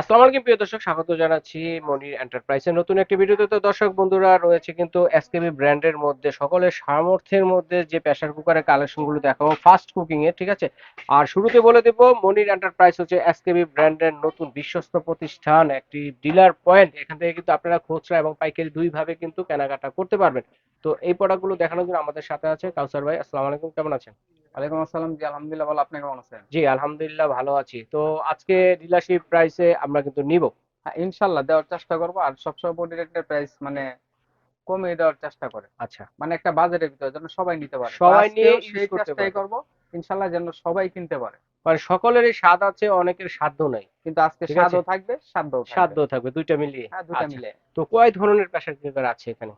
আসসালামু আলাইকুম, প্রিয় দর্শক, স্বাগত জানাচ্ছি মনির এন্টারপ্রাইজের নতুন একটি ভিডিওতে তো দর্শক বন্ধুরা রয়েছে কিন্তু এসকেবি ব্র্যান্ডের মধ্যে, সকলের সামর্থ্যের মধ্যে যে প্রেসার কুকারের কালেকশনগুলো দেখাবো ফাস্ট কুকিং এর ঠিক আছে? আর শুরুতে বলে দেব, মনির এন্টারপ্রাইজ হচ্ছে এসকেবি ব্র্যান্ডের নতুন বিশ্বস্ত প্রতিষ্ঠান, একটি ডিলার পয়েন্ট এখান থেকে কিন্তু আপনারা খুচরা এবং পাইকারি দুই ভাবে কিন্তু কেনাকাটা করতে পারবেন। তো এই প্রোডাক্টগুলো দেখানোর জন্য আমাদের সাথে আছে কাউসার ভাই, আসসালামু আলাইকুম, কেমন আছেন? ওয়ালাইকুম আসসালাম জি আলহামদুলিল্লাহ ভালো। আপনি কেমন আছেন? জি আলহামদুলিল্লাহ ভালো আছি। তো আজকে ডিলারশিপ প্রাইসে আমরা কিন্তু নিব। হ্যাঁ ইনশাল্লাহ দেওয়ার চেষ্টা করব। আর সবসময় বডি রেটের প্রাইস মানে কমিয়ে দেওয়ার চেষ্টা করে। আচ্ছা। মানে একটা বাজেটের ভিতরে যেন সবাই নিতে পারে। সবাই নিয়ে সেই চেষ্টাই। করব। ইনশাল্লাহ যেন সবাই কিনতে পারে। মানে সকলেরই স্বাদ আছে অনেকের সাধ্য নাই। কিন্তু আজকে। স্বাদও থাকবে সাধ্যও থাকবে। সাধ্য থাকবে দুইটা মিলিয়ে। হ্যাঁ দুটা আচ্ছা। মিলে তো কয় ধরনের প্রেসার কুকার আছে এখানে?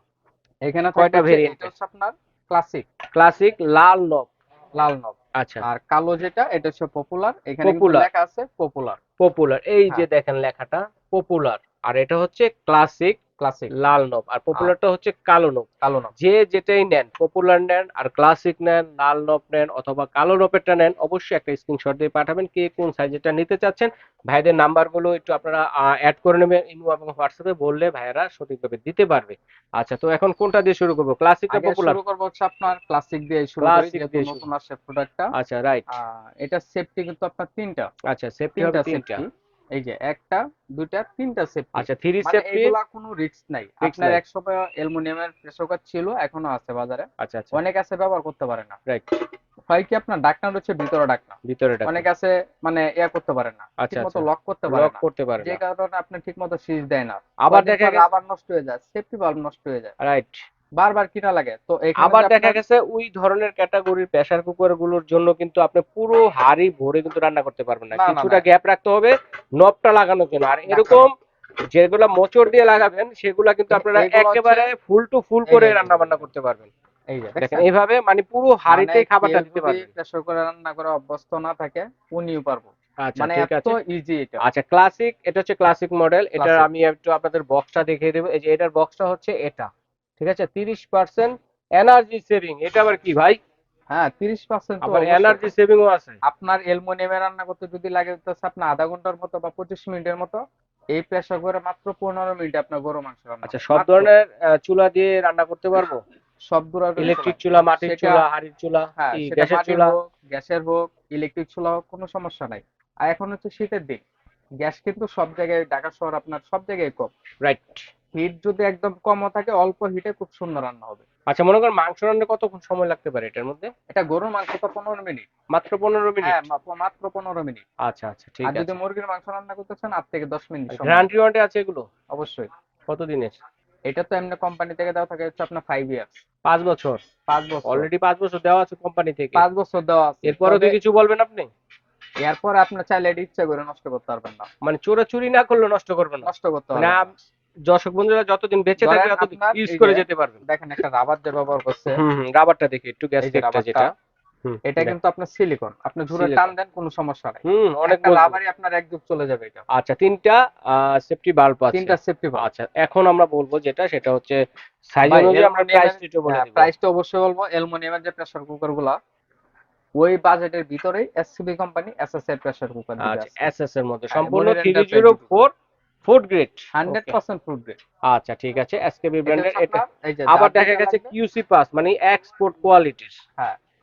এখানে কয়টা variant আপনার ক্লাসিক ক্লাসিক লাল নব লাল নব আচ্ছা। আর কালো যেটা এটা হচ্ছে পপুলার এখানে লেখা আছে পপুলার পপুলার এই যে হ্যাঁ। দেখেন লেখাটা পপুলার আর এটা হচ্ছে ক্লাসিক ক্লাসিক লাল নব আর পপুলারটা হচ্ছে কালো নব কালো নব যে যেটাই নেন পপুলার নেন আর ক্লাসিক নেন লাল নব নেন অথবা কালো নবেরটা নেন অবশ্যই একটা স্ক্রিনশট দিয়ে পাঠাবেন কে কোন সাইজেরটা নিতে চাচ্ছেন। ভাইদের নাম্বারগুলো একটু আপনারা অ্যাড করে নেবেন ইমো এবং হোয়াটসঅ্যাপে বললে ভাইয়েরা সঠিকভাবে দিতে পারবে। আচ্ছা তো এখন কোনটা দিয়ে শুরু করব? ক্লাসিক না পপুলার শুরু করব হচ্ছে আপনার ক্লাসিক দিয়ে শুরু করি যেহেতু দিয়ে নতুন আসছে প্রোডাক্টটা আচ্ছা রাইট এটা সেফটি কিন্তু আপনার তিনটা। আচ্ছা সেফটি হবে তিনটা। এই যে একটা দুইটা তিনটা সেফটি আচ্ছা থ্রি মানে সেফটি এগুলা কোনো রিস্ক নাই। আপনার। এক সময় অ্যালুমিনিয়ামের প্রেসার কুকার ছিল এখনও আছে বাজারে। আচ্ছা আচ্ছা। অনেক আছে ব্যবহার করতে পারে না। রাইট হয় কি আপনার ডাকনার হচ্ছে ভিতরে ডাকনা ভিতরে অনেক আছে মানে ইয়া করতে পারে না। আচ্ছা, ঠিক মতো আচ্ছা। লক করতে পারে লক করতে পারে যে কারণে আপনি ঠিক মতো সুইচ দেয় না। আবার দেখা গেছে আবার নষ্ট হয়ে যায় সেফটি বাল্ব নষ্ট হয়ে যায়। রাইট বারবার কিনা লাগে। তো আবার দেখা গেছে ওই ধরনের ক্যাটাগরির প্রেসার কুকারগুলোর জন্য কিন্তু আপনি পুরো হাড়ি ভরে কিন্তু রান্না করতে পারবেন না। কিছুটা গ্যাপ রাখতে হবে নবটা লাগানোর জন্য আর এরকম যেগুলো মোচড় দিয়ে লাগাবেন সেগুলা কিন্তু আপনারা একেবারে ফুল টু ফুল করে রান্না বান্না করতে পারবেন? এইভাবে মানে পুরো হাড়িতে মানে খাবারটা কেউ দিতে পারবেন। প্রেসার করে রান্না করে অভ্যস্ত না থাকে উনিও পারব। আচ্ছা মানে এত ইজি এটা। আচ্ছা ক্লাসিক এটা হচ্ছে ক্লাসিক মডেল এটা আমি একটু আপনাদের বক্সটা দেখিয়ে দেবো। এই যে এটার বক্সটা হচ্ছে এটা। ঠিক আছে? তিরিশ পার্সেন্ট এনার্জি সেভিং এটা আবার কি ভাই? হ্যাঁ তিরিশ পার্সেন্ট আবার এনার্জি সেভিংও আছে। আপনার অ্যালুমিনিয়ামে রান্না করতে যদি লাগে হচ্ছে আপনার আধা ঘণ্টার মতো বা পঁচিশ মিনিটের মতো এই প্রেসার করে মাত্র পনেরো মিনিট আপনার গরু মাংস রান্না আচ্ছা সব ধরনের চুলা দিয়ে রান্না করতে পারব? সব ধরনের ইলেকট্রিক চুলা মাটির চুলা হাড়ির চুলা হ্যাঁ গ্যাসের চুলা? গ্যাসের হোক ইলেকট্রিক চুলা হোক কোনো সমস্যা নাই। আর এখন হচ্ছে শীতের দিন। গ্যাস কিন্তু সব জায়গায় ঢাকা শহর আপনার সব জায়গায় কম। রাইট হিট যদি একদম কমও থাকে অল্প হিটে খুব সুন্দর রান্না হবে। আচ্ছা মনে করেন মাংস রান্না কতক্ষণ সময় লাগতে পারে এটার মধ্যে? এটা গরুর মাংস তো পনেরো মিনিট। মাত্র পনেরো মিনিট? হ্যাঁ মাত্র পনেরো মিনিট। আচ্ছা আচ্ছা ঠিক আর যদি মুরগির মাংস রান্না করতেছেন আট থেকে দশ মিনিট গ্যারান্টি ওয়ারেন্টি আছে এগুলো? অবশ্যই। কতদিনের এটা তো এমনি কোম্পানি থেকে দেওয়া থাকে হচ্ছে আপনার ফাইভ ইয়ার্স পাঁচ বছর? পাঁচ বছর। অলরেডি পাঁচ বছর দেওয়া আছে কোম্পানি থেকে? পাঁচ বছর দেওয়া আছে। এরপরে তবে কি কিছু বলবেন আপনি? এরপর আপনার চাইলে এটা ইচ্ছা করে নষ্ট করতে পারবেন না। মানে চোরা চুরি না করলে নষ্ট করবেন না? নষ্ট করতে পারবেন দর্শক বন্ধুরা যতদিন বেঁচে থাকবে ততদিন ইউজ করে যেতে পারবেন। দেখেন একটা রাবার দের ব্যবহার করছে হুম রাবারটা দেখি একটু গ্যাস টেকটা যেটা। এটা কিন্তু আপনার সিলিকন আপনি ধরে টান দেন কোনো সমস্যা নাই। হুম অনেক রাবারই আপনার একদম চলে যাবে এটা। আচ্ছা তিনটা সেফটি বাল্ব আছে। তিনটা সেফটি বাল্ব আচ্ছা এখন আমরা বলব যেটা সেটা হচ্ছে সাইজ অনুযায়ী আমরা প্রাইস দিতে বলে হ্যাঁ, প্রাইস তো অবশ্যই বলব অ্যালুমিনিয়ামের যে প্রেসার কুকারগুলো ওই বাজেটের ভিতরেই এসসিবি কোম্পানি এসএসএর প্রেসার কুকার আছে এসএস এর মধ্যে হ্যাঁ, সম্পূর্ণ 304 food grade hundred percent food grade আচ্ছা ঠিক আছে এসকেবি ব্র্যান্ডের এটা আবার দেখা গেছে কিউসি পাস মানে এক্সপোর্ট কোয়ালিটির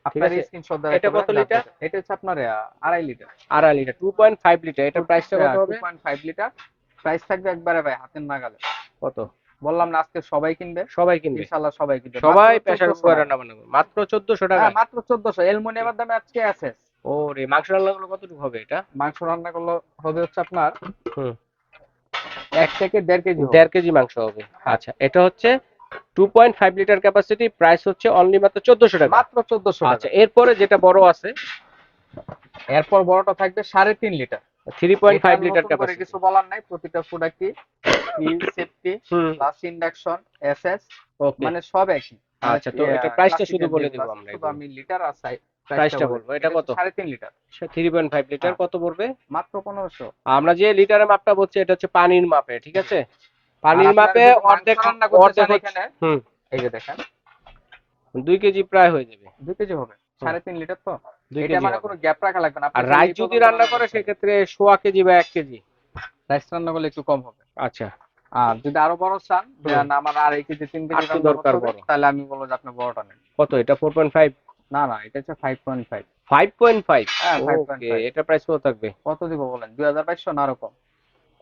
আপনার আছে। স্ক্রিনশট এটা কত লিটার? এটা হচ্ছে আপনার আহ, আড়াই লিটার। আড়াই litre two point five litre. এটার প্রাইসটা কত হবে? 2.5 লিটার। প্রাইস থাকবে একবারে ভাই হাতের নাগালে। কত? বললাম না আজকে সবাই কিনবে। সবাই কিনবে। ইনশাআল্লাহ সবাই কিনবে। সবাই প্রেসার 1400 কুকার রান্না বান্না করবে মাত্র চোদ্দশো টাকা। হ্যাঁ মাত্র 1400 অ্যালুমিনিয়ামের দামে আজকে আছে। ওরে মাংস রান্না গুলো কতটুকু হবে এটা? মাংস রান্না করলে হবে হচ্ছে আপনার হুম। এক থেকে দেড় কেজি দেড় কেজি মাংস হবে। আচ্ছা এটা হচ্ছে two point five litre capacity price হচ্ছে অনলি মাত্র চোদ্দশো টাকা। মাত্র 1400 আচ্ছা এরপরে যেটা বড় আছে? এরপর বড়টা থাকবে সাড়ে তিন litre three point five litre capacity কিছু বলার নাই প্রতিটা প্রোডাক্টই সেফটি হুম। প্লাস ইন্ডাকশন এসএস ওকে মানে সব একই। আচ্ছা, তো এটা price টা শুধু বলে দেবো আমরা আমি লিটার আর সাইজ Price টা বলব, এটা কত? সাড়ে তিন litre. Three point five litre হ্যাঁ। কত পড়বে? মাত্র পনেরোশো। আমরা যে লিটারের মাপটা বলছি এটা হচ্ছে পানির মাপে ঠিক আছে? পানির মাপে অর্ধেক এখানে, হুম। এই যে দেখেন। দুই কেজি প্রায় হয়ে যাবে। দুই কেজি হবে সাড়ে তিন লিটার তো? এটা মানে কোনো গ্যাপ রাখা লাগবে না। আর রাইস যদি রান্না করে সেক্ষেত্রে সোয়া কেজি বা এক কেজি। রাইস রান্না করলে একটু কম হবে। আচ্ছা। আর যদি আরও বড় চান যে হুম। না কেজি তিন কেজি দরকার বড়। তাহলে আমি বলব যে আপনি বড়টা নেন। কত? এটা ফোর পয়েন্ট ফাইভ না না এটা হচ্ছে five point five five point five হ্যাঁ ফাইভ পয়েন্ট ওকে ফাইভ এটা প্রাইস কত থাকবে? কত দিব বলেন? দুই হাজার বাইশশো না আরও কম।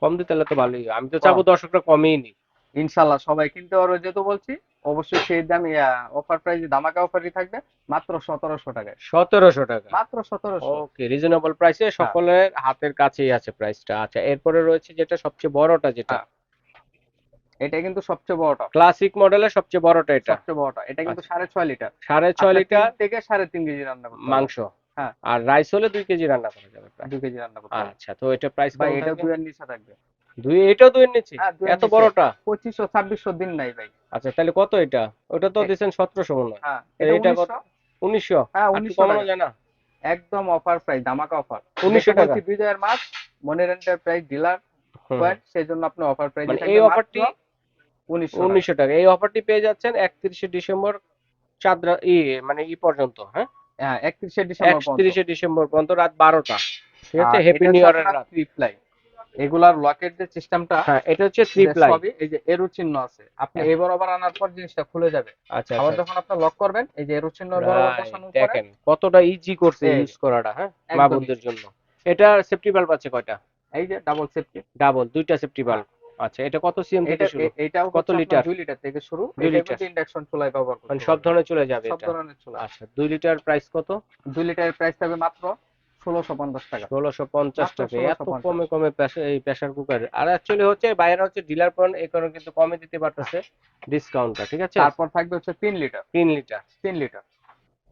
কম দিতে হলে তো ভালোই। আমি তো চাবো দর্শকরা কমই নি ইনশাল্লাহ সবাই কিনতে পারবে। যেহেতু বলছি অবশ্যই সেই দামে অফার প্রাইস ধামাকা অফারই থাকবে মাত্র সতেরোশো টাকায়। সতেরোশো টাকা। মাত্র সতেরোশো। ওকে রিজনেবল প্রাইসে সকলের হাতের কাছেই আছে প্রাইসটা আচ্ছা এরপরে রয়েছে যেটা সবচেয়ে বড়টা যেটা। হ্যাঁ। এটা কিন্তু সবচেয়ে বড়টা ক্লাসিক মডেলের সবচেয়ে বড়টা এটা। সবচেয়ে বড়টা এটা কিন্তু আচ্ছা। সাড়ে ছয় লিটার। সাড়ে ছয় আপনার লিটার থেকে সাড়ে তিন কেজি রান্না করতে মাংস। হ্যাঁ। আর রাইস হলে দুই কেজি রান্না করা যাবে দুই কেজি রান্না করতে আচ্ছা তো এটা প্রাইস ভাই এটা দুইয়ের নিচে থাকবে। দুই এটাও দুই নিচে? হ্যাঁ, এত বড়টা? পঁচিশশো ছাব্বিশশো দিন নাই ভাই। আচ্ছা তাহলে কত এটা? ওটা তো দিচ্ছেন সতেরোশো মনে হয়। এটা এটা কত? উনিশশো। উনিশশো? হ্যাঁ উনিশশো কমানো। যায় না? একদম অফার প্রাইস ধামাকা অফার 1900 টাকা? বিজয়ের মাস মনের এন্টারপ্রাইজ ডিলার। পয়েন্ট সেই জন্য আপনি অফার প্রাইস মানে এই অফারটি উনিশশো টাকা। এই অফারটি পেয়ে যাচ্ছেন একত্রিশে ডিসেম্বর চাঁদরা ই মানে ই পর্যন্ত হ্যাঁ? হ্যাঁ একত্রিশে ডিসেম্বর একত্রিশে ডিসেম্বর পর্যন্ত রাত বারোটা। ঠিক আছে? হ্যাপি নিউ ইয়ারের রাত। ply। এগুলার লকেট যে সিস্টেমটা হ্যাঁ এটা হচ্ছে থ্রি প্লাই এই যে এরো চিহ্ন আছে। আপনি হ্যাঁ। এই বরাবর আনার পর জিনিসটা খুলে যাবে। আচ্ছা আবার আচ্ছা। যখন আপনি লক করবেন এই যে এরো চিহ্ন বরাবর বসানোর পরে দেখেন কতটা ইজি করছে ইউজ করাটা হ্যাঁ? একদম মা বোনদের জন্য। এটা সেফটি বাল্ব আছে কয়টা? এই যে ডাবল সেফটি ডাবল দুইটা সেফটি বাল্ব আচ্ছা এটা কত সিএম থেকে শুরু? এটাও কত লিটার? লিটার? 2 লিটার থেকে শুরু। এটা লিটার। কিন্তু ইন্ডাকশন চুলায় ব্যবহার করতে মানে সব। ধরনের চলে যাবে সব ধরনের চুলা। আচ্ছা দুই লিটার প্রাইস কত? 2 লিটারের প্রাইস থাকবে মাত্র 1650 টাকা। ষোলোশো পঞ্চাশ মাত্র টাকা। এত কমে কমে এই প্রেসার কুকার আর অ্যাকচুয়ালি হচ্ছে বাইরে হচ্ছে ডিলার পয়েন্ট এই কারণে কিন্তু কমে দিতে পারতেছে ডিসকাউন্টটা ঠিক আছে? তারপর থাকবে হচ্ছে 3 লিটার। তিন লিটার। 3 লিটার।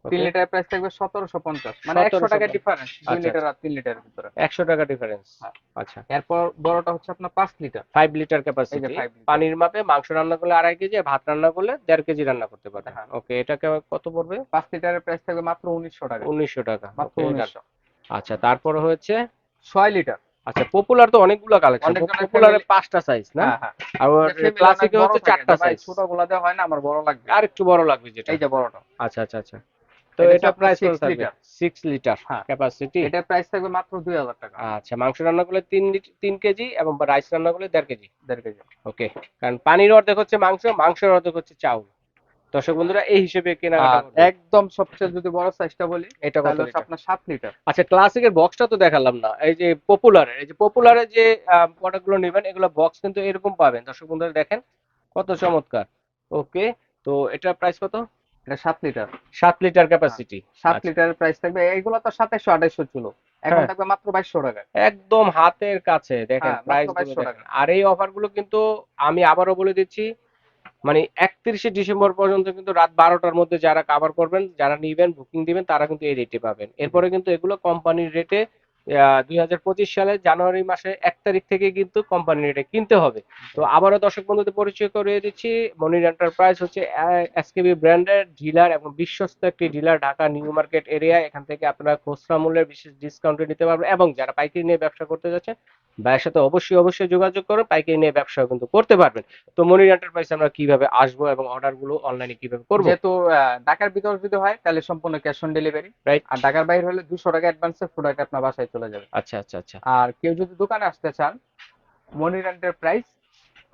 3 Okay? লিটারের প্রাইস থাকবে 1750 মানে 100 টাকা ডিফারেন্স 2 আচ্ছা, লিটার আর 3 লিটারের ভিতরে। একশো টাকা ডিফারেন্স হ্যাঁ। আচ্ছা। এরপর বড়টা হচ্ছে আপনার পাঁচ লিটার। ফাইভ লিটার ক্যাপাসিটি যে 5 লিটার পানির মাপে মাংস রান্না করলে আড়াই কেজি ভাত রান্না করলে দেড় কেজি রান্না করতে পারবে। হ্যাঁ। ওকে এটাকে কত পড়বে? পাঁচ লিটারের প্রাইস থাকবে মাত্র 1900 টাকা। উনিশশো টাকা। মাত্র 1900 আচ্ছা তারপরে হচ্ছে ছয় লিটার। আচ্ছা পপুলার তো অনেকগুলো কালেকশন পপুলারে পাঁচটা সাইজ না? হ্যাঁ হ্যাঁ। আর ক্লাসিকে হচ্ছে চারটা সাইজ ছোট গুলাতে হয় না আমার বড় লাগবে। আর একটু বড় লাগবে যেটা। এই যে বড়টা। আচ্ছা আচ্ছা আচ্ছা। তো এটা প্রাইস থাকবে? লিটার। Six litre. ক্যাপাসিটি এটা প্রাইস থাকবে মাত্র 2000 টাকা। আচ্ছা মাংস রান্না করলে তিন লিট- তিন কেজি এবং রাইস রান্না করলে দেড় কেজি। দেড় কেজি। ওকে কারণ পানির অর্ধেক হচ্ছে মাংস মাংসের অর্ধেক হচ্ছে চাউল। দর্শক বন্ধুরা এই হিসেবে কেনাকাটা একদম সবচেয়ে যদি বড় সাইজটা বলি এটা কত? আপনার 7 লিটার আচ্ছা ক্লাসিকের বক্সটা তো দেখালাম না। এই যে পপুলারের এই যে পপুলারের যে প্রোডাক্টগুলো নেবেন এগুলো বক্স কিন্তু এরকম পাবেন। দর্শক বন্ধুরা দেখেন কত চমৎকার। ওকে তো এটা প্রাইস কত? এটা 7 লিটার। সাত লিটার ক্যাপাসিটি 7 আচ্ছা। লিটারের প্রাইস থাকবে। এইগুলো তো 2700 2800 ছিল। এখন হ্যাঁ। থাকবে মাত্র 2200 টাকা। একদম হাতের কাছে দেখেন হ্যাঁ, প্রাইস 2200 টাকা। আর এই অফারগুলো কিন্তু আমি আবারও বলে দিচ্ছি মানে একত্রিশে ডিসেম্বর পর্যন্ত কিন্তু রাত বারোটার মধ্যে যারা কাভার করবেন যারা নিবেন বুকিং দিবেন তারা কিন্তু এই রেটে পাবেন। এরপরে কিন্তু এগুলো কোম্পানির রেটে দুই হাজার পঁচিশ সালে জানুয়ারি মাসে এক তারিখ থেকে কিন্তু কোম্পানি রেটে কিনতে হবে। তো আবারও দর্শক বন্ধুদের পরিচয় করিয়ে দিচ্ছি মনির এন্টারপ্রাইজ হচ্ছে এসকেবি ব্র্যান্ডের ডিলার এবং বিশ্বস্ত একটি dealer Dhaka new market area এখান থেকে আপনারা খুচরা মূল্যের বিশেষ ডিসকাউন্টে নিতে পারবেন এবং যারা পাইকারি নিয়ে ব্যবসা করতে যাচ্ছেন ভাইয়ের সাথে অবশ্যই অবশ্যই যোগাযোগ করুন পাইকারি নিয়ে ব্যবসা কিন্তু করতে পারবেন। তো মনির এন্টারপ্রাইজ আমরা কীভাবে আসব এবং অর্ডারগুলো অনলাইনে কীভাবে করব? যেহেতু ঢাকার ভিতর যদি হয় তাহলে সম্পূর্ণ ক্যাশ অন ডেলিভারি রাইট আর ঢাকার বাইরে হলে 200 টাকা অ্যাডভান্সে প্রোডাক্ট আপনার বাসায় চলে যাবে। আচ্ছা আচ্ছা আচ্ছা। আর কেউ যদি দোকানে আসতে চান মনি মনির এন্টারপ্রাইজ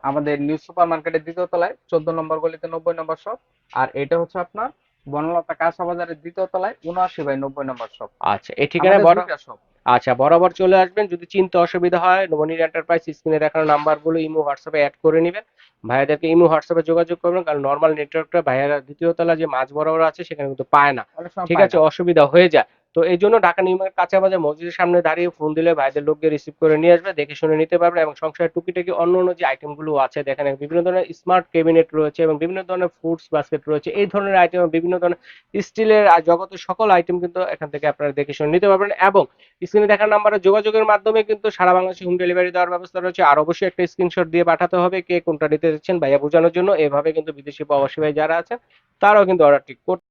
আমাদের নিউ সুপার মার্কেটের দ্বিতীয় তলায় চোদ্দ নম্বর গলিতে নব্বই নম্বর শপ আর এটা হচ্ছে আপনার বনলতা কাঁচা বাজারের দ্বিতীয় তলায় উনআশি বাই নব্বই নম্বর শপ আচ্ছা এই ঠিকানায় বড় শপ আচ্ছা বরাবর চলে আসবেন। যদি চিনতে অসুবিধা হয় মনির এন্টারপ্রাইজ স্ক্রিনে দেখানো নাম্বারগুলো ইমো হোয়াটসঅ্যাপে অ্যাড করে নেবেন। ভাইয়াদেরকে ইমো হোয়াটসঅ্যাপে যোগাযোগ করবেন কারণ নর্মাল নেটওয়ার্কটা ভাইয়ারা দ্বিতীয় তলা যে মাঝ বরাবর আছে সেখানে কিন্তু পায় না। ঠিক আছে অসুবিধা হয়ে যায়। তো এই জন্য ঢাকা, নিউ মার্কেট কাঁচা বাজার মসজিদের সামনে দাঁড়িয়ে ফোন দিলে ভাইদের লোককে রিসিভ করে নিয়ে আসবে, দেখে শুনে নিতে পারবে এবং সংসারের টুকিটাকি অন্য অন্য যে আইটেমগুলো আছে, দেখেন বিভিন্ন ধরনের স্মার্ট ক্যাবিনেট রয়েছে এবং বিভিন্ন ধরনের ফুডস বাস্কেট রয়েছে, এই ধরনের আইটেম বিভিন্ন ধরনের স্টিলের জগতের সকল আইটেম কিন্তু এখান থেকে আপনারা দেখে শুনে নিতে পারবেন এবং স্ক্রিনে দেখার নাম্বারে যোগাযোগের মাধ্যমে কিন্তু সারা বাংলাদেশে হোম ডেলিভারি দেওয়ার ব্যবস্থা রয়েছে। আর অবশ্যই একটা স্ক্রিনশট দিয়ে পাঠাতে হবে কে কোনটা নিতে যাচ্ছেন ভাইয়া বোঝানোর জন্য। এভাবে কিন্তু বিদেশি প্রবাসী ভাই যারা আছেন, তারাও কিন্তু অর্ডারটি করতে